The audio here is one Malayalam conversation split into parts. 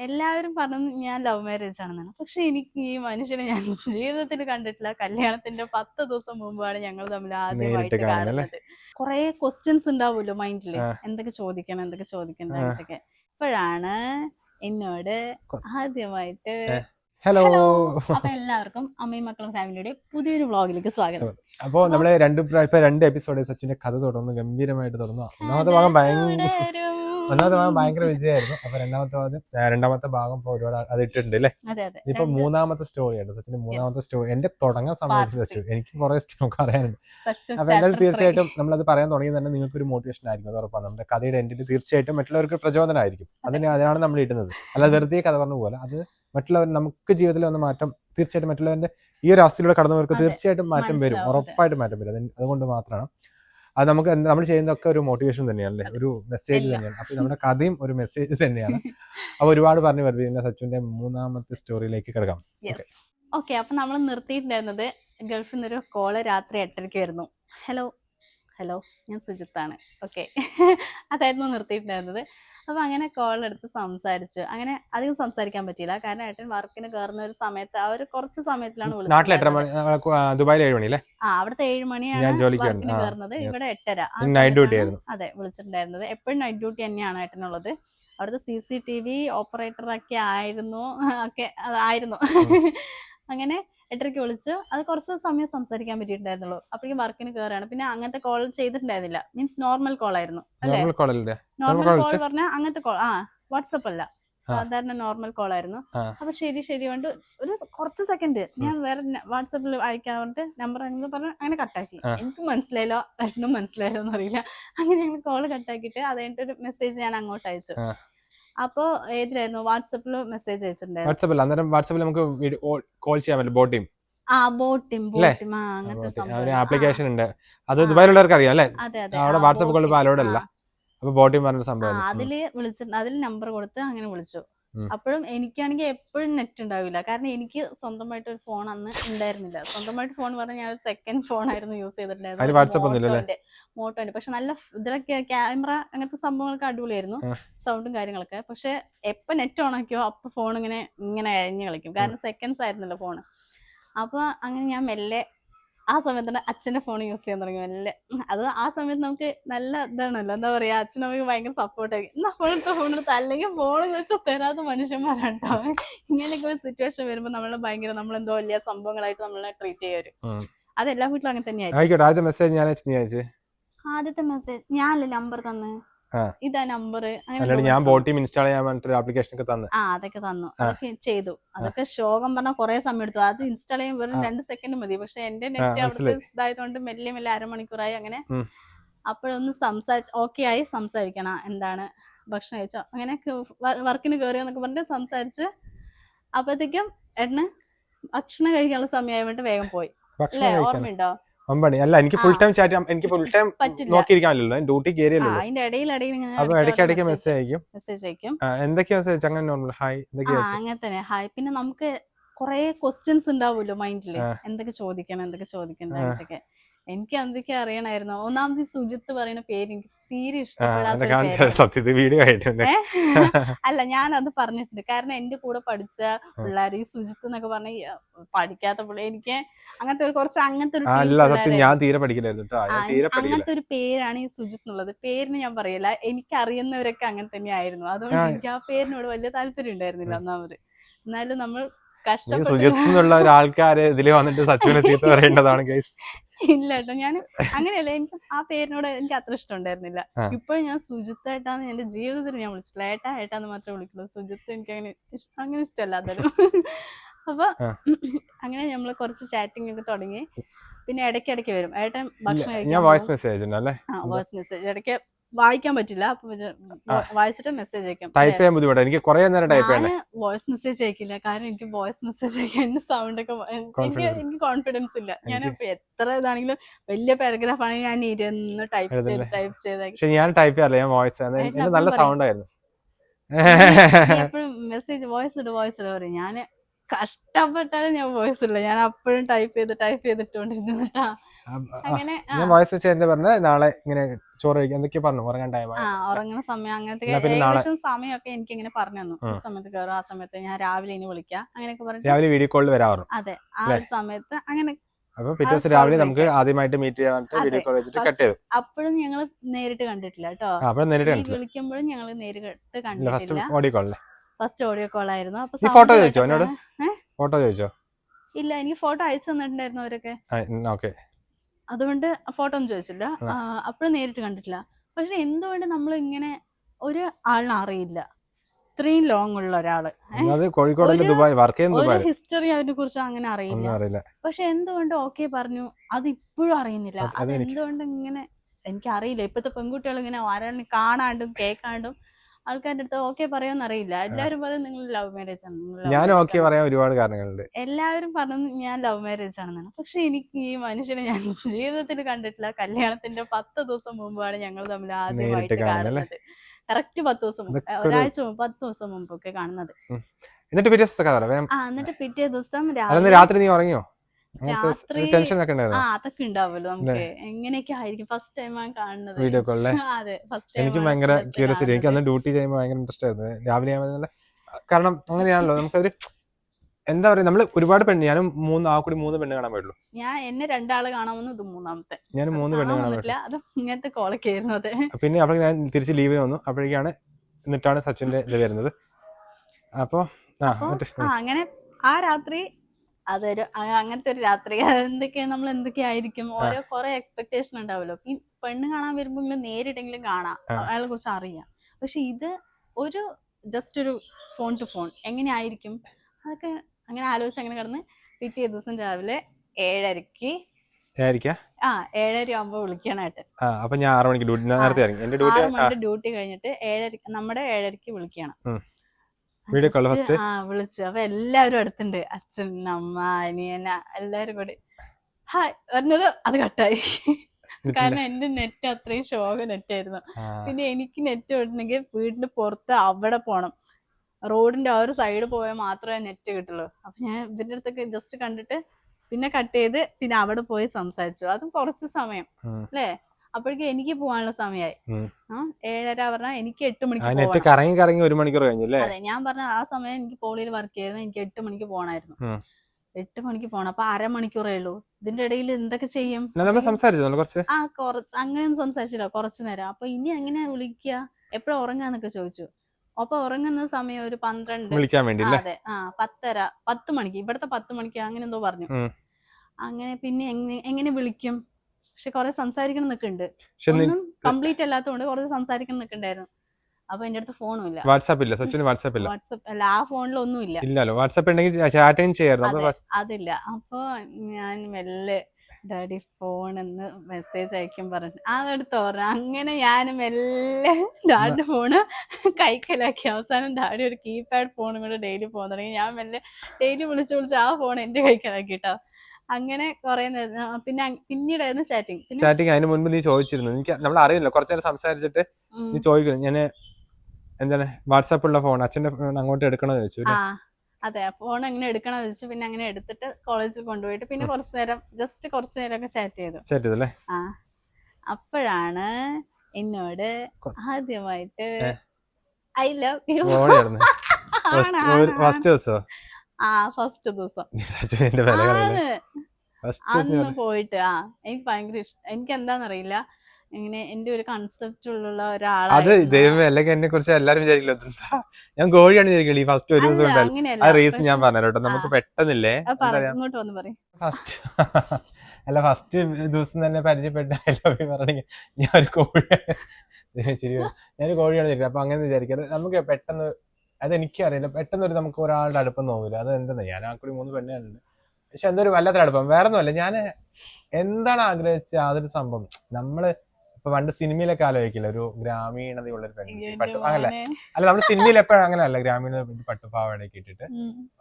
എല്ലാവരും പറഞ്ഞു ഞാൻ ലവ് മാരേജ് ആണെന്നാണ്. പക്ഷെ എനിക്ക് ഈ മനുഷ്യനെ ഞാൻ ജീവിതത്തിൽ കണ്ടിട്ടില്ല. കല്യാണത്തിന്റെ പത്ത് ദിവസം മുമ്പാണ് ഞങ്ങൾ തമ്മിൽ ആദ്യമായിട്ട് കാണുന്നത് കുറെ ക്വസ്റ്റ്യൻസ് ഉണ്ടാവുമല്ലോ മൈൻഡിൽ എന്തൊക്കെ ചോദിക്കണം എന്തൊക്കെ ചോദിക്കണം. എന്തൊക്കെ. അപ്പോഴാണ് എന്നോട് ആദ്യമായിട്ട് ഹലോ അപ്പൊ എല്ലാവർക്കും അമ്മയും മക്കളും ഫാമിലിയുടെ പുതിയൊരു വ്ളോഗിലേക്ക് സ്വാഗതം. അപ്പോ നമ്മളെ രണ്ട് ഇപ്പൊ രണ്ട് എപ്പിസോഡ് സച്ചിന്റെ കഥ തുടർന്ന് ഗംഭീരമായിട്ട് തുടർന്നു. ഒന്നാമത്തെ ഭാഗം ഭയങ്കര. ഒന്നാമത്തെ ഭാഗം ഭയങ്കര വിജയമായിരുന്നു. അപ്പൊ രണ്ടാമത്തെ ഭാഗം രണ്ടാമത്തെ ഭാഗം ഇപ്പൊ ഒരുപാട് അത് ഇട്ടിട്ടുണ്ട് അല്ലേ? അതെ അതെ. ഇപ്പൊ മൂന്നാമത്തെ സ്റ്റോറി സ്റ്റോറിയാണ് സച്ചിന്റെ മൂന്നാമത്തെ സ്റ്റോറി എന്റെ തുടങ്ങാൻ സമയത്ത് വെച്ചു എനിക്ക് കുറെ സ്റ്റോക്ക് അറിയാനുണ്ട് അപ്പൊ എന്തായാലും തീർച്ചയായിട്ടും നമ്മൾ നമ്മളത് പറയാൻ തുടങ്ങി തന്നെ നിങ്ങൾക്ക് ഒരു മോട്ടിവേഷൻ ആയിരിക്കും അത് ഉറപ്പാണ്. നമ്മുടെ കഥയുടെ എൻഡിൽ തീർച്ചയായിട്ടും മറ്റുള്ളവർക്ക് പ്രചോദനമായിരിക്കും. അതിന് അതിനാണ് നമ്മൾ ഇടുന്നത്. അല്ല വെറുതെ കഥ പറഞ്ഞ പോലെ അത് മറ്റുള്ളവർ നമുക്ക് ജീവിതത്തിൽ വന്ന മാറ്റം തീർച്ചയായിട്ടും മറ്റുള്ളവരുടെ ഈ ഒരു അവസ്ഥയിലൂടെ കടന്നവർക്ക് അതെ, തീർച്ചയായിട്ടും മാറ്റം വരും. ഉറപ്പായിട്ടും മാറ്റം വരും. അതുകൊണ്ട് മാത്രമാണ് അത് നമുക്ക് നമ്മൾ ചെയ്യുന്നതൊക്കെ ഒരു മോട്ടിവേഷൻ തന്നെയാണ് അല്ലേ ഒരു മെസ്സേജ് തന്നെയാണ്. അപ്പൊ നമ്മുടെ കഥയും ഒരു മെസ്സേജ് തന്നെയാണ്. അപ്പൊ ഒരുപാട് പറഞ്ഞു വരുന്നത് സച്ചുവിന്റെ മൂന്നാമത്തെ സ്റ്റോറിയിലേക്ക് കിടക്കാം. ഓക്കെ അപ്പൊ നമ്മൾ നിർത്തിയിട്ടുണ്ടായിരുന്നത് ഗൾഫിൽ നിന്നൊരു കോൾ രാത്രി എട്ടരയ്ക്ക് വരുന്നു. ഹലോ ഹലോ ഞാൻ സുജിത്താണ്. ഓക്കെ അതായിരുന്നു നിർത്തിയിട്ടുണ്ടായിരുന്നത്. അപ്പൊ അങ്ങനെ കോൾ എടുത്ത് സംസാരിച്ചു. അങ്ങനെ അധികം സംസാരിക്കാൻ പറ്റിയില്ല. കാരണം ഏട്ടൻ വർക്കിന് കയറുന്ന ഒരു സമയത്ത് ആ ഒരു കുറച്ച് സമയത്തിലാണ് നാട്ടിൽ എത്ര. മണി ആ, ആ, ദുബായിൽ ഏഴ് മണി അല്ലേ ആ അവിടുത്തെ ഏഴ് മണിയാണ് വർക്കിന് കയറുന്നത് ഇവിടെ എട്ടര. നൈറ്റ് ഡ്യൂട്ടി ആയിരുന്നു. അതെ വിളിച്ചിട്ടുണ്ടായിരുന്നത്. എപ്പോഴും നൈറ്റ് ഡ്യൂട്ടി തന്നെയാണ് ഏട്ടനുള്ളത്. അവിടുത്തെ C C T V operator ഒക്കെ ആയിരുന്നു ഒക്കെ ആയിരുന്നു. അങ്ങനെ എട്ടരയ്ക്ക് വിളിച്ചു. അത് കുറച്ച് സമയം സംസാരിക്കാൻ പറ്റിയിട്ടുണ്ടായിരുന്നുള്ളൂ. അപ്പോഴേക്കും വർക്കിന് കയറാണ് പിന്നെ അങ്ങനത്തെ കോൾ ചെയ്തിട്ടുണ്ടായിരുന്നില്ല. മീൻസ് നോർമൽ കോൾ ആയിരുന്നു. അല്ലേ? നോർമൽ കോൾ പറഞ്ഞ പറഞ്ഞാൽ അങ്ങനത്തെ കോൾ ആ വാട്സപ്പ് അല്ല. സാധാരണ നോർമൽ കോൾ ആയിരുന്നു. അപ്പൊ ശരി ശരി കൊണ്ട് ഒരു കുറച്ച് സെക്കൻഡ് ഞാൻ വേറെ വാട്സപ്പിൽ അയക്കാൻ പറഞ്ഞിട്ട് നമ്പർ അങ്ങനെ പറഞ്ഞു അങ്ങനെ കട്ടാക്കി എനിക്ക് മനസ്സിലായല്ലോ രണ്ടും മനസ്സിലായല്ലോ എന്നറിയില്ല. അങ്ങനെ ഞങ്ങൾ കോൾ കട്ടാക്കിയിട്ട് അത് കഴിഞ്ഞിട്ട് ഒരു മെസ്സേജ് ഞാൻ അങ്ങോട്ട് അയച്ചു. ആ. അപ്പോ ഏതിലായിരുന്നു? വാട്സപ്പിൽ മെസ്സേജ് അയച്ചിട്ടുണ്ടായിരുന്നു. വാട്സപ്പിൽ അന്നേരം വാട്സപ്പിൽ നമുക്ക് കോൾ ചെയ്യാൻ പറ്റും ബോട്ടിം ആ ബോട്ടിം? ബോട്ടിം അങ്ങനത്തെ ആപ്ലിക്കേഷൻ ഉണ്ട്. അത് ദുബായിലുള്ളവർക്ക് അറിയാം അല്ലേ? അവിടെ വാട്സപ്പ് കോൾ. അലോഡ് അല്ല. അപ്പൊ ബോട്ടിം പറഞ്ഞ സംഭവം അതിൽ വിളിച്ചിട്ടുണ്ട് അതിൽ നമ്പർ കൊടുത്ത് അങ്ങനെ വിളിച്ചു. അപ്പോഴും എനിക്കാണെങ്കിൽ എപ്പോഴും നെറ്റ് ഉണ്ടാവില്ല. കാരണം എനിക്ക് സ്വന്തമായിട്ട് ഒരു ഫോൺ അന്ന് ഉണ്ടായിരുന്നില്ല. സ്വന്തമായിട്ട് ഫോൺ പറഞ്ഞാൽ ഞാൻ ഒരു സെക്കൻഡ് ഫോൺ ആയിരുന്നു യൂസ് ചെയ്തിട്ടുണ്ടായിരുന്നത്? മോട്ടോന്റെ പക്ഷെ നല്ല ഇതിലൊക്കെ ക്യാമറ അങ്ങനത്തെ സംഭവങ്ങളൊക്കെ അടിപൊളിയായിരുന്നു. സൗണ്ടും കാര്യങ്ങളൊക്കെ. പക്ഷെ എപ്പോ നെറ്റ് ഓൺ ആക്കിയോ അപ്പൊ ഫോൺ ഇങ്ങനെ ഇങ്ങനെ അഴിഞ്ഞു കളിക്കും. കാരണം സെക്കൻഡ്സ് ആയിരുന്നല്ലോ ഫോൺ അപ്പൊ അങ്ങനെ ഞാൻ മെല്ലെ ആ സമയത്താണ് അച്ഛന്റെ ഫോൺ യൂസ് ചെയ്യാൻ തുടങ്ങി. നല്ല അത് ആ സമയത്ത് നമുക്ക് നല്ല ഇതാണല്ലോ. എന്താ പറയുക അച്ഛനമ്മയ്ക്ക് ഭയങ്കര സപ്പോർട്ടായി എന്നാ ഫോൺ എടുത്ത ഫോൺ എടുത്ത് അല്ലെങ്കിൽ ഫോൺ വെച്ചാൽ തരാത്ത മനുഷ്യന്മാരാട്ടോ ഇങ്ങനെയൊക്കെ ഒരു സിറ്റുവേഷൻ വരുമ്പോൾ നമ്മൾ ഭയങ്കര നമ്മളെന്തോ വലിയ സംഭവങ്ങളായിട്ട് നമ്മളെ ട്രീറ്റ് ചെയ്യവര് ഉം. അത് എല്ലാ വീട്ടിലും അങ്ങനെ തന്നെയായിരുന്നു ആയിക്കോട്ടെ ആദ്യത്തെ മെസ്സേജ് ഞാൻ ആദ്യത്തെ ഞാനല്ലേ നമ്പർ തന്ന്. ഇതാ നമ്പർ അങ്ങനെ ഞാൻ ബോട്ടിം ഇൻസ്റ്റാൾ ചെയ്യാൻ പറഞ്ഞിട്ട് ആപ്ലിക്കേഷൻ ഒക്കെ തന്നു. ആ അതൊക്കെ തന്നു. അതൊക്കെ ചെയ്തു. അതൊക്കെ ശോകം പറഞ്ഞാൽ കുറെ സമയം എടുത്തു. അത് ഇൻസ്റ്റാൾ ചെയ്യാൻ വെറും. രണ്ട് സെക്കൻഡ് മതി. പക്ഷെ എന്റെ നെറ്റ് അവിടുത്തെ മനസ്സിലായി. ഇതായതുകൊണ്ട് മെല്ലെ മെല്ലെ അരമണിക്കൂറായി. അങ്ങനെ. അപ്പോഴൊന്ന് സംസാരിച്ച് ഓക്കെ ആയി സംസാരിക്കണം എന്താണ് ഭക്ഷണം കഴിച്ചോ? അങ്ങനെ വർക്കിന് കയറിയെന്നൊക്കെ പറഞ്ഞിട്ട് സംസാരിച്ച് അപ്പോഴത്തേക്കും ഏട്ടന് ഭക്ഷണം കഴിക്കാനുള്ള സമയമായി വേണ്ടി വേഗം പോയി. അല്ലേ? ഓർമ്മയുണ്ടോ? ഒമ്പണി അല്ല എനിക്ക് ഫുൾ ടൈം ചാറ്റ് എനിക്ക് ഫുൾ ടൈം പറ്റില്ല. നോക്കിയിരിക്കാനല്ലോ ഡ്യൂട്ടി കയറിയല്ലോ അതിന്റെ ഇടയിൽ അപ്പൊ ഇടയ്ക്ക് ഇടയ്ക്ക് മെസ്സേജ് അയക്കും. മെസ്സേജ് അയക്കും. എന്തൊക്കെയാ മെസ്സേജ് അങ്ങനെ നോർമൽ ഹായ് എന്തൊക്കെയാ അങ്ങനെ തന്നെ ഹായ് പിന്നെ നമുക്ക് കുറെ ക്വസ്റ്റ്യൻസ് ഉണ്ടാവുമല്ലോ മൈൻഡിൽ എന്തൊക്കെ ചോദിക്കണം എന്തൊക്കെ ചോദിക്കണം. എന്തൊക്കെ എനിക്ക് എന്തൊക്കെ അറിയണമായിരുന്നു ഒന്നാമത് സുജിത്ത് പറയുന്ന പേര് എനിക്ക് തീരെ ഇഷ്ടപ്പെടാത്ത അല്ല ഞാൻ അത് പറഞ്ഞിട്ടുണ്ട്. കാരണം എന്റെ കൂടെ പഠിച്ച പിള്ളേർ ഈ സുജിത്ത് എന്നൊക്കെ പറഞ്ഞ പഠിക്കാത്ത പിള്ളേർ എനിക്ക് അങ്ങനത്തെ ഒരു കുറച്ച് അങ്ങനത്തെ ഒരു ഞാൻ തീരെ പഠിക്കില്ലായിരുന്നു അങ്ങനത്തെ ഒരു പേരാണ് ഈ സുജിത്ത് എന്നുള്ളത്. പേരിന് ഞാൻ പറയില്ല. എനിക്ക് അറിയുന്നവരൊക്കെ അങ്ങനെ തന്നെയായിരുന്നു. അതുകൊണ്ട് എനിക്ക് ആ പേരിനോട് വലിയ താല്പര്യം ഉണ്ടായിരുന്നില്ല ഒന്നാമത്. എന്നാലും നമ്മൾ ഈ ഒരാൾക്കാര് ഇതിൽ വന്നിട്ട് സച്ചുവിനെ ചീത്ത പറയേണ്ടതാണ് ഗൈസ് ഇല്ല കേട്ടോ ഞാൻ അങ്ങനെയല്ല എനിക്ക് ആ പേരിനോട് എനിക്ക് അത്ര ഇഷ്ടം ഉണ്ടായിരുന്നില്ല ഇപ്പോഴും ഞാൻ സുജിത്തായിട്ടാണ് എന്റെ ജീവിതത്തിൽ ഞാൻ വിളിച്ചില്ല ഏട്ടാ ഏട്ടാന്ന് മാത്രമേ വിളിക്കുള്ളൂ. സുജിത്ത് എനിക്ക് അങ്ങനെ അങ്ങനെ ഇഷ്ടമല്ല അതൊരു അപ്പൊ അങ്ങനെ നമ്മൾ കുറച്ച് ചാറ്റിംഗ് ഒക്കെ തുടങ്ങി. പിന്നെ ഇടയ്ക്ക് ഇടയ്ക്ക് വരും. ഏട്ടൻ ഭക്ഷണം വോയിസ് മെസ്സേജ് ഇടയ്ക്ക് വായിക്കാൻ പറ്റില്ല. വായിച്ചിട്ട് മെസ്സേജ് അയക്കാം. ടൈപ്പ് ചെയ്യാൻ ബുദ്ധിമുട്ടാണ് എനിക്ക് കുറെ നേരം ടൈപ്പ് ചെയ്യാൻ വോയിസ് മെസ്സേജ് അയക്കില്ല. കാരണം എനിക്ക് വോയിസ് മെസ്സേജ് അയക്കാൻ സൗണ്ട് ഒക്കെ എനിക്ക് എനിക്ക് കോൺഫിഡൻസ് ഇല്ല. ഞാൻ എത്ര ഇതാണെങ്കിലും വലിയ പാരഗ്രാഫ് ആണെങ്കിൽ ഞാൻ ഇരുന്ന് ടൈപ്പ് ചെയ്ത് ടൈപ്പ് ചെയ്ത് ഞാൻ ടൈപ്പ് ചെയ്യാറില്ല. ഞാൻ വോയിസ് നല്ല. സൗണ്ട് ആയിരുന്നു. എപ്പോഴും മെസ്സേജ് വോയിസ് ഇട് വോയിസ് ഇട് പറയും. ഞാൻ കഷ്ടപ്പെട്ടാലും ഞാൻ വോയിസ് ഇല്ല ഞാൻ അപ്പോഴും ടൈപ്പ് ചെയ്ത് ടൈപ്പ് ചെയ്തിട്ടോണ്ടിരുന്നിട്ടാ അങ്ങനെ ഞാൻ വോയിസ് എന്താ പറഞ്ഞ? നാളെ ഇങ്ങനെ ചോറ് എന്തൊക്കെയാ പറഞ്ഞു? ഉറങ്ങാൻ ടൈം ആ ഉറങ്ങുന്ന സമയം അങ്ങനത്തെ ഏകദേശം സമയമൊക്കെ എനിക്ക് ഇങ്ങനെ പറഞ്ഞു തന്നു. ഈ സമയത്ത് കയറും ആ സമയത്ത് ഞാൻ രാവിലെ ഇനി വിളിക്കാം. അങ്ങനെയൊക്കെ പറഞ്ഞു രാവിലെ വീഡിയോ കോളിൽ വരാറു അതെ ആ? ഒരു സമയത്ത് അങ്ങനെ അപ്പൊ പിറ്റേ ദിവസം രാവിലെ നമുക്ക്. ആദ്യമായിട്ട് മീറ്റ് ചെയ്യാനായിട്ട്. വീഡിയോ കോൾ വെച്ചിട്ട് കട്ട് ചെയ്തു. അപ്പോഴും ഞങ്ങൾ നേരിട്ട് കണ്ടിട്ടില്ല കേട്ടോ. ആ, നേരിട്ട് വിളിക്കുമ്പോഴും ഞങ്ങൾ നേരിട്ട് കണ്ടിട്ടില്ല. ഫസ്റ്റ് ഓഡിയോ കോൾ അല്ലേ ഫസ്റ്റ് ഓഡിയോ കോൾ ആയിരുന്നു. അപ്പൊ ഫോട്ടോ ചോദിച്ചോ എന്നോട്? ഫോട്ടോ ചോദിച്ചോ? ഇല്ല എനിക്ക് ഫോട്ടോ അയച്ചു തന്നിട്ടുണ്ടായിരുന്നു അവരൊക്കെ. ഓക്കെ. അതുകൊണ്ട് ഫോട്ടോ ഒന്നും ചോദിച്ചില്ല. അപ്പോഴും നേരിട്ട് കണ്ടിട്ടില്ല. പക്ഷെ എന്തുകൊണ്ട് നമ്മൾ ഇങ്ങനെ ഒരു ആളിനെ അറിയില്ല? ഇത്രയും ലോങ് ഉള്ള ഒരാൾ. കോഴിക്കോട് ദുബായ്? വർക്ക് ഒരു ഹിസ്റ്ററി അതിനെ കുറിച്ച് അങ്ങനെ അറിയില്ല. പക്ഷെ എന്തുകൊണ്ട് ഓക്കെ പറഞ്ഞു? അത് ഇപ്പോഴും അറിയുന്നില്ല. അത്. എന്തുകൊണ്ട് ഇങ്ങനെ എനിക്കറിയില്ല. ഇപ്പോഴത്തെ പെൺകുട്ടികൾ ഇങ്ങനെ ആരാളിനെ കാണാണ്ടും കേൾക്കാണ്ടും ആൾക്കാരുടെ അടുത്ത് ഓക്കെ പറയാൻ അറിയില്ല എല്ലാവരും പറയും നിങ്ങൾ ലവ് മാരേജ് ആണ്. ഞാൻ ഓക്കെ പറയാൻ ഒരുപാട് കാരണങ്ങളുണ്ട്. എല്ലാവരും പറഞ്ഞു ഞാൻ ലവ് മാരേജ് ആണെന്നാണ്. പക്ഷെ എനിക്ക് ഈ മനുഷ്യനെ ഞാൻ ജീവിതത്തിൽ കണ്ടിട്ടില്ല. കല്യാണത്തിന്റെ പത്ത് ദിവസം മുമ്പാണ് ഞങ്ങൾ തമ്മിൽ ആദ്യമായിട്ട് കാണുന്നത് കറക്റ്റ് പത്ത് ദിവസം ഒരാഴ്ച മുമ്പ് പത്ത് ദിവസം മുമ്പൊക്കെ കാണുന്നത്. എന്നിട്ട് പിറ്റേ ദിവസത്തെ കഥ പറയാം. ആ എന്നിട്ട് പിറ്റേ ദിവസം രാത്രി നീ ഉറങ്ങിയോ? രാത്രി- ആ അതൊക്കെ ഉണ്ടാവുമല്ലോ നമുക്ക്. എങ്ങനെയൊക്കെ ആയിരിക്കും ഫസ്റ്റ് ടൈം ആണ് കാണുന്നത്? വീഡിയോ കോളിലെ അതെ ഫസ്റ്റ് എനിക്കും ഭയങ്കര ക്യൂരിയോസിറ്റി എനിക്ക് അന്ന് ഡ്യൂട്ടി ചെയ്യുമ്പോൾ ഭയങ്കര ഇൻട്രസ്റ്റ് ആയിരുന്നു. രാവിലെ ആവുമ്പോൾ കാരണം അങ്ങനെയാണല്ലോ. നമുക്കൊരു എന്താ പറയാ നമ്മൾ ഒരുപാട് പെണ്ണ് ഞാനും മൂന്ന് ആ കൂടി മൂന്ന് പെണ്ണ് കാണാൻ പറ്റുള്ളൂ ഞാൻ എന്നെ രണ്ടാൾ കാണാമെന്ന് ഇത് മൂന്നാമത്തെ. ഞാൻ മൂന്ന് പെണ്ണ് കാണാൻ പറ്റില്ല. അത് ഇങ്ങനത്തെ കോളൊക്കെ ആയിരുന്നു അതെ. പിന്നെ അപ്പോൾ ഞാൻ തിരിച്ച് ലീവിന് വന്നു. അപ്പോഴേക്കാണ് എന്നിട്ടാണ് സച്ചിന്റെ ഇത് വരുന്നത്. അപ്പൊ അങ്ങനെ ആ രാത്രി അതൊരു അങ്ങനത്തെ ഒരു രാത്രി. എന്തൊക്കെ നമ്മൾ എന്തൊക്കെ ആയിരിക്കും? ഓരോ കുറെ എക്സ്പെക്ടേഷൻ ഉണ്ടാവുമല്ലോ ഈ പെണ്ണ് കാണാൻ വരുമ്പോ ഇങ്ങനെ നേരിട്ടെങ്കിലും കാണാം. അയാളെ കുറിച്ച് അറിയാം. പക്ഷെ ഇത് ഒരു ജസ്റ്റ് ഒരു ഫോൺ ടു ഫോൺ എങ്ങനെയായിരിക്കും? അതൊക്കെ അങ്ങനെ ആലോചിച്ച് അങ്ങനെ കിടന്ന് പിറ്റേ ദിവസം രാവിലെ ഏഴരക്ക് ആ ഏഴര ആകുമ്പോ വിളിക്കാനായിട്ട് അപ്പൊ ഞാൻ ആറ് മണിക്ക് ഡ്യൂട്ടി നേരത്തെ ഇറങ്ങി. എന്റെ ഡ്യൂട്ടി കഴിഞ്ഞിട്ട് ഏഴര നമ്മുടെ ഏഴരക്ക് വിളിക്കണം. ഉം. കോൾ Just, ആ വിളിച്ചു. അപ്പൊ എല്ലാവരും അടുത്തുണ്ട്. അച്ഛൻ അമ്മ അനിയന എല്ലാരും കൂടി. ഹായ്. പറഞ്ഞത് അത് കട്ടായി. കാരണം എന്റെ നെറ്റ് അത്രയും ശോക നെറ്റ് ആയിരുന്നു പിന്നെ എനിക്ക് നെറ്റ് വിടണമെങ്കിൽ വീടിന് പുറത്ത് അവിടെ പോണം റോഡിന്റെ ആ ഒരു സൈഡ് പോയാൽ മാത്രമേ നെറ്റ് കിട്ടുള്ളൂ. അപ്പൊ ഞാൻ ഇതിന്റെ അടുത്തൊക്കെ ജസ്റ്റ് കണ്ടിട്ട് പിന്നെ കട്ട് ചെയ്ത് പിന്നെ അവിടെ പോയി സംസാരിച്ചു. അതും കുറച്ച് സമയം. അല്ലേ? അപ്പോഴേക്കും എനിക്ക് പോകാനുള്ള സമയമായി ഏഴര പറഞ്ഞാൽ എനിക്ക് എട്ട് മണിക്ക് കറങ്ങി കറങ്ങി ഒരു മണിക്കൂർ കഴിഞ്ഞു അല്ലേ? അതെ ഞാൻ പറഞ്ഞ ആ സമയം എനിക്ക് പോളിയിൽ വർക്ക് ചെയ്യുന്നത് എനിക്ക് എട്ട് മണിക്ക് പോകണമായിരുന്നു. എട്ട് മണിക്ക് പോകണം അപ്പൊ അരമണിക്കൂറേ ഉള്ളൂ. ഇതിന്റെ ഇടയിൽ എന്തൊക്കെ ചെയ്യും? കുറച്ച്? ആ കുറച്ച് അങ്ങനെ സംസാരിച്ചില്ല കുറച്ചു നേരം. അപ്പൊ ഇനി എങ്ങനെയാ വിളിക്കുക എപ്പോഴും ഉറങ്ങാന്നൊക്കെ ചോദിച്ചു. അപ്പൊ ഉറങ്ങുന്ന സമയം ഒരു പന്ത്രണ്ട്. വിളിക്കാൻ വേണ്ടി അതെ ആ പത്തര പത്ത് മണിക്ക്. ഇവിടത്തെ പത്ത് മണിക്ക് അങ്ങനെ എന്തോ പറഞ്ഞു. അങ്ങനെ പിന്നെ എങ്ങനെ വിളിക്കും? പക്ഷെ കുറെ സംസാരിക്കണം എന്നൊക്കെ ഒന്നും കംപ്ലീറ്റ് അല്ലാത്തതുകൊണ്ട് കുറച്ച് സംസാരിക്കണം എന്നൊക്കെ ഉണ്ടായിരുന്നു അപ്പൊ എന്റെ അടുത്ത് ഫോണും ഇല്ല വാട്സാപ്പ് ഇല്ല സച്ചിന് വാട്സാപ്പ് ഇല്ല. വാട്സാപ്പ് അല്ല ആ ഫോണിലൊന്നും ഇല്ല ഇല്ലല്ലോ വാട്സാപ്പ് ഉണ്ടെങ്കിൽ ചാറ്റിങ് ചെയ്യായിരുന്നു അതില്ല. അപ്പൊ ഞാൻ മെല്ലെ ഡാഡി ഫോൺ എന്ന് മെസ്സേജ് അയക്കും പറഞ്ഞു അതെടുത്ത് പറഞ്ഞു അങ്ങനെ ഞാൻ മെല്ലെ ഡാഡിന്റെ ഫോണ് കൈക്കലാക്കി. അവസാനം ഡാഡി ഒരു കീപാഡ് ഫോണും കൂടെ ഡെയിലി തുടങ്ങി. ഞാൻ മെല്ലെ ഡെയിലി വിളിച്ച് വിളിച്ച് ആ ഫോൺ എന്റെ കൈക്കലാക്കി കേട്ടോ. അങ്ങനെ കുറെ നേരം പിന്നെ പിന്നീടായിരുന്നു ചാറ്റിങ് പിന്നെ ചാറ്റിങ് അതിന് മുൻപ് നീ ചോദിച്ചിരുന്നു. എനിക്ക് നമ്മൾ അറിയില്ല കുറച്ചു നേരം സംസാരിച്ചിട്ട് നീ ചോദിക്കുന്നു ഞാൻ എന്താണ് വാട്സാപ്പ് ഉള്ള ഫോൺ അച്ഛന്റെ ഫോൺ അങ്ങോട്ട് എടുക്കണോ ചോദിച്ചു അതെ ഫോൺ എങ്ങനെ എടുക്കണോ വെച്ചു പിന്നെ അങ്ങനെ എടുത്തിട്ട് കോളേജിൽ കൊണ്ടുപോയിട്ട് പിന്നെ കുറച്ചു നേരം ജസ്റ്റ് കുറച്ചു ഒക്കെ ചാറ്റ് ചെയ്തു. ചാറ്റ് ചെയ്തല്ലേ ആ അപ്പോഴാണ് എന്നോട് ആദ്യമായിട്ട് ഐ ലവ് യു ഫസ്റ്റ് ദിവസം? ആ ഫസ്റ്റ് ദിവസം. ആണ്. അന്ന് പോയിട്ട് ആ എനിക്ക് ഭയങ്കര ഇഷ്ടം എനിക്ക് എന്താന്നറിയില്ല ഇങ്ങനെ എന്റെ ഒരു കൺസെപ്റ്റ് ഉള്ള അത് ഒരാളായിരുന്നു ദൈവമേ അല്ലെങ്കിൽ എന്നെ കുറിച്ച് എല്ലാരും വിചാരിക്കില്ല? ഞാൻ കോഴിയാണ് വിചാരിക്കില്ല ഈ ഫസ്റ്റ് ഒരു ദിവസം ഉണ്ടായിരുന്നു ആ റീസൺ ഞാൻ പറഞ്ഞു കേട്ടോ. നമുക്ക്. പെട്ടെന്നില്ലേ? ഇങ്ങോട്ട് വന്ന് പറയും. ഫസ്റ്റ് അല്ല ഫസ്റ്റ് ദിവസം തന്നെ പരിചയപ്പെട്ട ഐ ലവ് യു പറഞ്ഞെങ്കിൽ ഞാൻ ഒരു കോഴിയാണ്. ഞാൻ ഒരു കോഴിയാണ് വിചാരിക്കുന്നത് അപ്പൊ അങ്ങനെ വിചാരിക്കരുത്. നമുക്ക് പെട്ടെന്ന് അത് എനിക്കറിയില്ല പെട്ടെന്ന് ഒരു നമുക്ക് ഒരാളുടെ അടുപ്പം തോന്നില്ല അത് എന്താ ഞാൻ ആ കൂടി മൂന്ന് പെണ്ണുണ്ട് പക്ഷെ എന്തൊരു വല്ലാത്തൊരു അടുപ്പം വേറെ ഒന്നുമല്ല ഞാൻ എന്താണ് ആഗ്രഹിച്ച അതൊരു സംഭവം? നമ്മൾ ഇപ്പൊ പണ്ട് സിനിമയിലൊക്കെ ആലോചിക്കില്ല ഒരു ഗ്രാമീണതയുള്ള ഒരു പെൺകുട്ടി പട്ടു അങ്ങനല്ല. അല്ല നമ്മുടെ സിനിമയിൽ എപ്പോഴും അങ്ങനെയല്ല ഗ്രാമീണ പെൺകുട്ടി പട്ടുപാവാടയൊക്കെ ഇട്ടിട്ട്.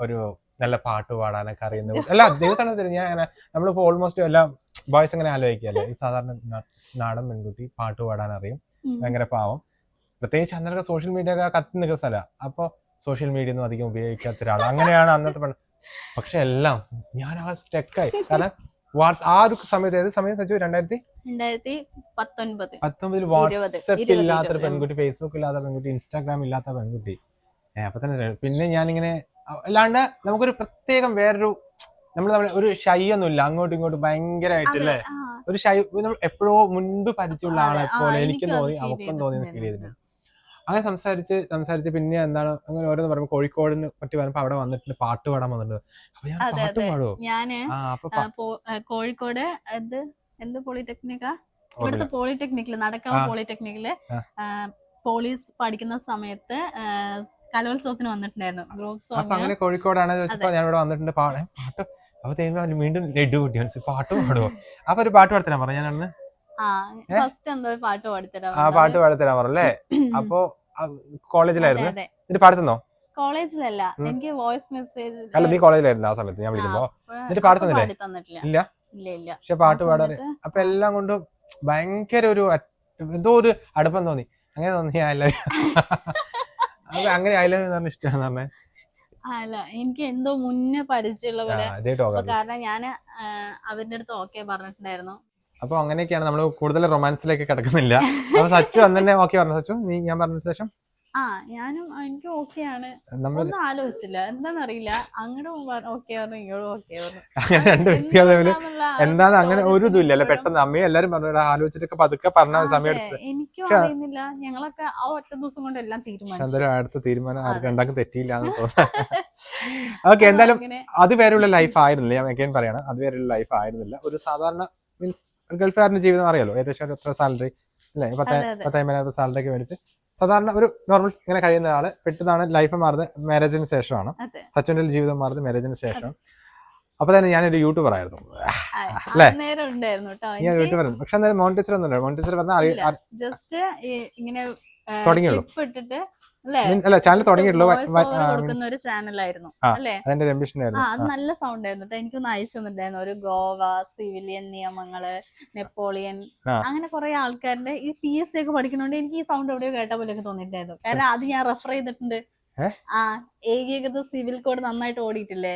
ഒരു നല്ല പാട്ട് പാടാനൊക്കെ അറിയുന്ന അല്ല ദൈവത്താണ് തരുന്നത് ഞാൻ അങ്ങനെ നമ്മളിപ്പോ ഓൾമോസ്റ്റ് എല്ലാം ബോയ്സ് അങ്ങനെ ആലോചിക്കല്ലേ ഈ സാധാരണ നാടൻ പെൺകുട്ടി പാട്ട് പാടാൻ അറിയും. ഭയങ്കര പാവം. പ്രത്യേകിച്ച് അന്നൊക്കെ സോഷ്യൽ മീഡിയ ഒക്കെ കത്തി നിൽക്കുന്ന സ്ഥലമാണ് അപ്പൊ സോഷ്യൽ മീഡിയ ഒന്നും അധികം ഉപയോഗിക്കാത്ത ഒരാൾ അങ്ങനെയാണ് അന്നത്തെ പെണ്ണ് പക്ഷെ എല്ലാം ഞാൻ ആ സ്റ്റെക്കായി കാരണം വാട്സ് ആ ഒരു സമയത്ത് ഏത് സമയം സച്ചു രണ്ടായിരത്തി രണ്ടായിരത്തി പത്തൊൻപത്. പത്തൊമ്പതിൽ വാട്സപ്പ് ഇല്ലാത്തൊരു പെൺകുട്ടി ഫേസ്ബുക്ക് ഇല്ലാത്ത പെൺകുട്ടി ഇൻസ്റ്റാഗ്രാം ഇല്ലാത്ത പെൺകുട്ടി. അപ്പൊ തന്നെ പിന്നെ ഞാനിങ്ങനെ അല്ലാണ്ട് നമുക്കൊരു പ്രത്യേകം വേറൊരു നമ്മൾ തമ്മിൽ ഒരു ഷൈ ഒന്നുമില്ല അങ്ങോട്ടും ഇങ്ങോട്ടും ഭയങ്കരമായിട്ട് അല്ലേ? ഒരു ഷൈ നമ്മൾ എപ്പോഴോ മുൻപ് പരിചയമുള്ള ആളെ പോലെ എനിക്കും തോന്നി അവക്കും തോന്നി ഫീൽ. ചെയ്തിട്ടുണ്ട് അങ്ങനെ സംസാരിച്ച് സംസാരിച്ച് പിന്നെ എന്താണ് അങ്ങനെ ഓരോന്ന് പറയുമ്പോൾ കോഴിക്കോടിന് പറ്റി പറയുമ്പോൾ അവിടെ വന്നിട്ട് പാട്ട് പാടാൻ വന്നിട്ടുണ്ട്. അപ്പൊ ഞാൻ പാട്ട്. പാടുവോ? ഞാൻ കോഴിക്കോട് എന്ത് എന്ത് പോളിടെക്നിക്കാ. ഇവിടുത്തെ പോളിടെക്നിക്കിൽ നടക്കാവ് ആ. പോളിടെക്നിക്കിൽ പോലീസ് പഠിക്കുന്ന സമയത്ത് കലോത്സവത്തിന് വന്നിട്ടുണ്ടായിരുന്നു ഗ്രൂപ്പ് അപ്പൊ സോങ്. അങ്ങനെ കോഴിക്കോടാണ് ചോദിച്ചപ്പോ ഞാൻ ഇവിടെ വന്നിട്ടുണ്ട് പാടാൻ പാട്ട് അപ്പൊ വീണ്ടും ലഡു കൂട്ടി മനസ്സിൽ പാട്ട് പാടുവോ? അപ്പൊ ഒരു പാട്ട് പാടത്തരാൻ പറഞ്ഞു ഞാൻ അന്ന് ഫസ്റ്റ് എന്തോ പാട്ട് പാടിത്തരാം ആ പാട്ട് പാടത്തരാൻ പറഞ്ഞല്ലേ അപ്പൊ കോളേജിലായിരുന്നു? എന്നിട്ട് പാടത്തുന്നോ കോളേജിലല്ല. എനിക്ക് വോയിസ് മെസ്സേജ് അല്ല നീ കോളേജിലായിരുന്നു ആ സമയത്ത്. ഞാൻ വിളിക്കുമ്പോ എന്നിട്ട് പാടി തന്നില്ലേ? പാടി തന്നിട്ടില്ല ഇല്ല പക്ഷെ പാട്ട് ആ പാടാറ് അപ്പൊ എല്ലാം കൊണ്ടും ഭയങ്കര ഒരു എന്തോ ഒരു അടുപ്പം തോന്നി. അങ്ങനെ തോന്നി ഐ ലവ് അങ്ങനെ ഐ ലവ് പറഞ്ഞ ഇഷ്ടമാണ് പറഞ്ഞേ. അല്ല എനിക്ക് എന്തോ മുന്നേ പരിചയമുള്ള പോലെ. കാരണം ഞാൻ അവരുടെ അടുത്ത് ഓക്കെ പറഞ്ഞിട്ടുണ്ടായിരുന്നു. അപ്പൊ അങ്ങനെയൊക്കെയാണ് നമ്മൾ കൂടുതൽ റൊമാൻസിലേക്ക് കിടക്കുന്നില്ല. അപ്പൊ സച്ചു അന്ന് തന്നെ ഓക്കെ പറഞ്ഞു? സച്ചു നീ ഞാൻ പറഞ്ഞ ശേഷം? ആ ഞാനും എനിക്ക് ഓക്കെയാണ് ഒന്നും ആലോചിച്ചില്ല. എന്താന്നറിയില്ല. അങ്ങോട്ടും ഓക്കെ പറഞ്ഞു ഇങ്ങോട്ടും ഓക്കെ പറഞ്ഞു അങ്ങനെ രണ്ട് വ്യക്തികൾ തമ്മിൽ എന്താണ് അങ്ങനെ ഒരു ഇതുമില്ല അല്ലെ പെട്ടെന്ന് അമ്മയും എല്ലാരും പറഞ്ഞു ആലോചിച്ചിട്ടൊക്കെ പതുക്കെ പറഞ്ഞ സമയം എടുത്ത്. എനിക്കും അറിയുന്നില്ല. ഞങ്ങളൊക്കെ ആ ഒറ്റ ദിവസം കൊണ്ട് എല്ലാം തീരുമാനിച്ചു. അടുത്ത തീരുമാനം ആർക്കും ഉണ്ടാക്കി തെറ്റിയില്ല എന്ന് തോന്നുന്നു. ഓക്കെ എന്തായാലും അതുവരെയുള്ള ലൈഫ് ആയിരുന്നില്ല. ഞാൻ again പറയണം അത് വേറെയുള്ള ലൈഫ് ആയിരുന്നില്ല. ഒരു സാധാരണ മീൻസ് ഗൾഫുകാരന്റെ ജീവിതം അറിയാലോ. ഏകദേശം ഒരു എത്ര സാലറി അല്ലെ? പത്ത് അതെ. സാലറി ഒക്കെ മേടിച്ച് സാധാരണ ഒരു നോർമൽ ഇങ്ങനെ കഴിയുന്ന ആൾ പെട്ടെന്നാണ് ലൈഫ് മാറുന്നത് മാരേജിന് ശേഷമാണ്. സച്ചിന്റെ ജീവിതം മാറുന്നത് മാരേജിന് ശേഷം. അപ്പൊ തന്നെ ഞാനൊരു യൂട്യൂബർ ആയിരുന്നു. അല്ലേ? ഞാൻ യൂട്യൂബർ ആയിരുന്നു. പക്ഷെ അന്നേരം മോണിറ്റീച്ചർ ഒന്നുമില്ല മോണിറ്റീച്ചർ പറഞ്ഞാൽ ജസ്റ്റ് ഇങ്ങനെ തുടങ്ങിയുള്ളൂ. ഇട്ടിട്ട് അല്ലേ? ചാനൽ തുടങ്ങിയിട്ടുള്ളൂ. കൊടുക്കുന്ന ഒരു ചാനലായിരുന്നു അല്ലേ? അതിന്റെ ആ രംബീഷനായിരുന്നു അത് നല്ല സൗണ്ട് ആയിരുന്നു എനിക്കൊന്ന് അയച്ചു തന്നിട്ടുണ്ടായിരുന്നു. ഒരു ഗോവ സിവിലിയൻ നിയമങ്ങൾ നെപ്പോളിയൻ അങ്ങനെ കുറെ ആൾക്കാരുടെ ഈ പി എസ് സി ഒക്കെ പഠിക്കുന്നോണ്ട് എനിക്ക് ഈ സൗണ്ട് എവിടെയോ കേട്ട പോലെയൊക്കെ തോന്നിയിട്ടുണ്ടായിരുന്നു. കാരണം അത് ഞാൻ റെഫർ ചെയ്തിട്ടുണ്ട്. ആ ഏകീകൃത സിവിൽ കോഡ് നന്നായിട്ട് ഓടിയിട്ടില്ലേ?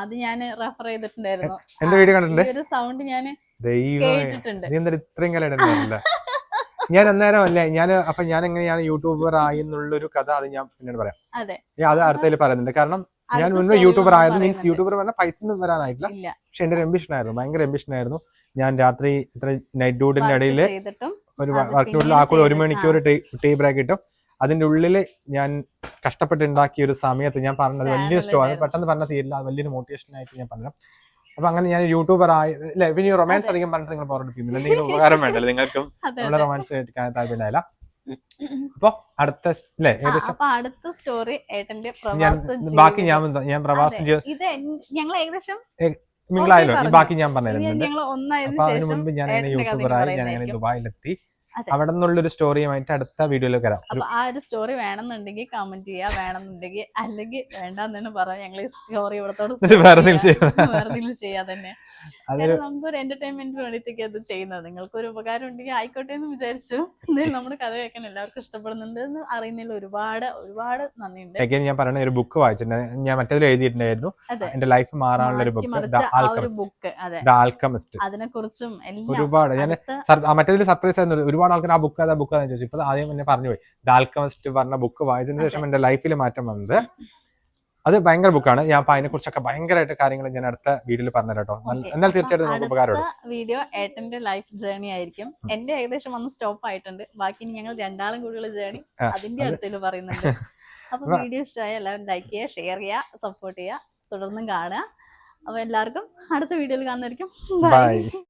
അത് ഞാൻ റെഫർ ചെയ്തിട്ടുണ്ടായിരുന്നു. എന്റെ വീഡിയോ കണ്ടിട്ടുണ്ട്? ഒരു സൗണ്ട് ഞാൻ കേട്ടിട്ടുണ്ട്. ഇത്രയും കാലം ഞാൻ അന്നേരം അല്ലേ ഞാൻ അപ്പൊ ഞാൻ എങ്ങനെയാണ് യൂട്യൂബർ ആയി എന്നുള്ളൊരു കഥ അത് ഞാൻ പിന്നീട് പറയാം. അതെ. അടുത്തതിൽ പറയുന്നുണ്ട്. കാരണം ഞാൻ മുൻപ് യൂട്യൂബർ ആയിരുന്നു. മീൻസ് യൂട്യൂബർ പറഞ്ഞാൽ പൈസ ഒന്നും വരാനായിട്ടില്ല. പക്ഷെ എന്റെ എംബിഷൻ ആയിരുന്നു. ഭയങ്കര എംബിഷൻ ആയിരുന്നു. ഞാൻ രാത്രി ഇത്ര നൈറ്റ് ഡ്യൂട്ടിന്റെ ഇടയിൽ ഒരു വർക്കിനുള്ളിൽ ആ കൂടെ ഒരു മണിക്കൂർ ടീ ബ്രേക്ക് കിട്ടും അതിന്റെ ഉള്ളിൽ ഞാൻ കഷ്ടപ്പെട്ട് ഉണ്ടാക്കിയ ഒരു സമയത്ത് ഞാൻ പറഞ്ഞത് വലിയ സ്റ്റോ പെട്ടെന്ന് പറഞ്ഞ തീരില്ല. വലിയൊരു മോട്ടിവേഷൻ ആയിട്ട് ഞാൻ പറഞ്ഞു അപ്പൊ അങ്ങനെ ഞാൻ യൂട്യൂബർ ആയി അല്ലെ പിന്നെ റൊമാൻസ് അധികം പറഞ്ഞിട്ട് നിങ്ങൾ ബോറടിപ്പിക്കുന്നില്ല എന്തെങ്കിലും ഉപകാരം വേണ്ടല്ലോ? നിങ്ങൾക്കും നമ്മുടെ റൊമാൻസ് റൊമാൻസ് താല്പര്യമില്ല അപ്പൊ അടുത്ത അല്ലെ ആ, ഏകദേശം അടുത്ത സ്റ്റോറി ഏട്ടന്റെ ബാക്കി ഞാൻ ഞാൻ പ്രവാസം. ഇത് ഞങ്ങൾ ഏകദേശം ഇനി ബാക്കി ഞാൻ പറഞ്ഞു അതിന് മുൻപ് ഞാൻ യൂട്യൂബർ ആയി യൂട്യൂബറായി ഞാൻ അങ്ങനെ. ദുബായിലെത്തി. അവിടെ നിന്നുള്ളൊരു സ്റ്റോറിയുമായിട്ട് അടുത്ത വീഡിയോയിൽ വരാം. അപ്പൊ ആ ഒരു സ്റ്റോറി വേണമെന്നുണ്ടെങ്കിൽ കമന്റ് ചെയ്യാ വേണമെന്നുണ്ടെങ്കിൽ അല്ലെങ്കിൽ വേണ്ടെന്ന് പറയാം ഞങ്ങൾ സ്റ്റോറി ഇവിടത്തോട് വേറെ ചെയ്യാം. തന്നെ. അതൊരു ഒരു നമുക്കൊരു എന്റർടൈൻമെന്റിന് വേണ്ടിയിട്ടൊക്കെ അത് ചെയ്യുന്നത്. നിങ്ങൾക്ക് ഒരു ഉപകാരം ഉണ്ടെങ്കിൽ ആയിക്കോട്ടെ എന്ന് വിചാരിച്ചു. നമ്മുടെ കഥ കേൾക്കാൻ എല്ലാവർക്കും ഇഷ്ടപ്പെടുന്നുണ്ട് എന്ന് അറിയുന്നതിൽ ഒരുപാട് ഒരുപാട് നന്ദിയുണ്ട്. ഞാൻ പറഞ്ഞ ഒരു ബുക്ക് വായിച്ചിട്ടുണ്ട്. ഞാൻ മറ്റേതിൽ എഴുതിയിട്ടുണ്ടായിരുന്നു. എന്റെ ലൈഫ് മാറാനുള്ള ഒരു ബുക്ക് ബുക്ക് അതെ. ദ ആൽക്കമിസ്റ്റ് അതിനെ കുറിച്ചും ഒരുപാട്. ഞാൻ മറ്റേതിൽ സർപ്രൈസ് ആയിരുന്നു. ഒരുപാട് ആൾക്കാർ ആ ബുക്ക് അതാ ബുക്ക് അതെന്ന് ചോദിച്ചു. ഇപ്പൊ ആദ്യം എന്നെ പറഞ്ഞു പോയി ദ ആൽക്കമിസ്റ്റ് പറഞ്ഞ ബുക്ക് വായിച്ചതിന് ശേഷം എന്റെ ലൈഫിൽ മാറ്റം വന്നത് അത് ഭയങ്കര ബുക്കാണ് ഞാൻ അപ്പൊ അതിനെ കുറിച്ചൊക്കെ ഭയങ്കരമായിട്ട് കാര്യങ്ങൾ ഞാൻ അടുത്ത വീഡിയോയിൽ പറഞ്ഞു കേട്ടോ. എന്നാൽ തീർച്ചയായിട്ടും നമുക്ക് ഉപകാരം ഉപകാരമുണ്ട് വീഡിയോ ഏട്ടന്റെ ലൈഫ് ജേർണി ആയിരിക്കും. എന്റെ ഏകദേശം വന്ന് സ്റ്റോപ്പ് ആയിട്ടുണ്ട്. ബാക്കി ഞങ്ങൾ രണ്ടാളും കൂടിയുള്ള ജേർണി ആ, അതിന്റെ അത്. അടുത്തിൽ പറയുന്നുണ്ട്. അപ്പൊ വീഡിയോ ഇഷ്ടമായ എല്ലാവരും ലൈക്ക് ചെയ്യുക ഷെയർ ചെയ്യുക സപ്പോർട്ട് ചെയ്യുക. തുടർന്നും കാണുക. അപ്പൊ എല്ലാവർക്കും അടുത്ത വീഡിയോയിൽ കാണുന്നതായിരിക്കും. ബൈ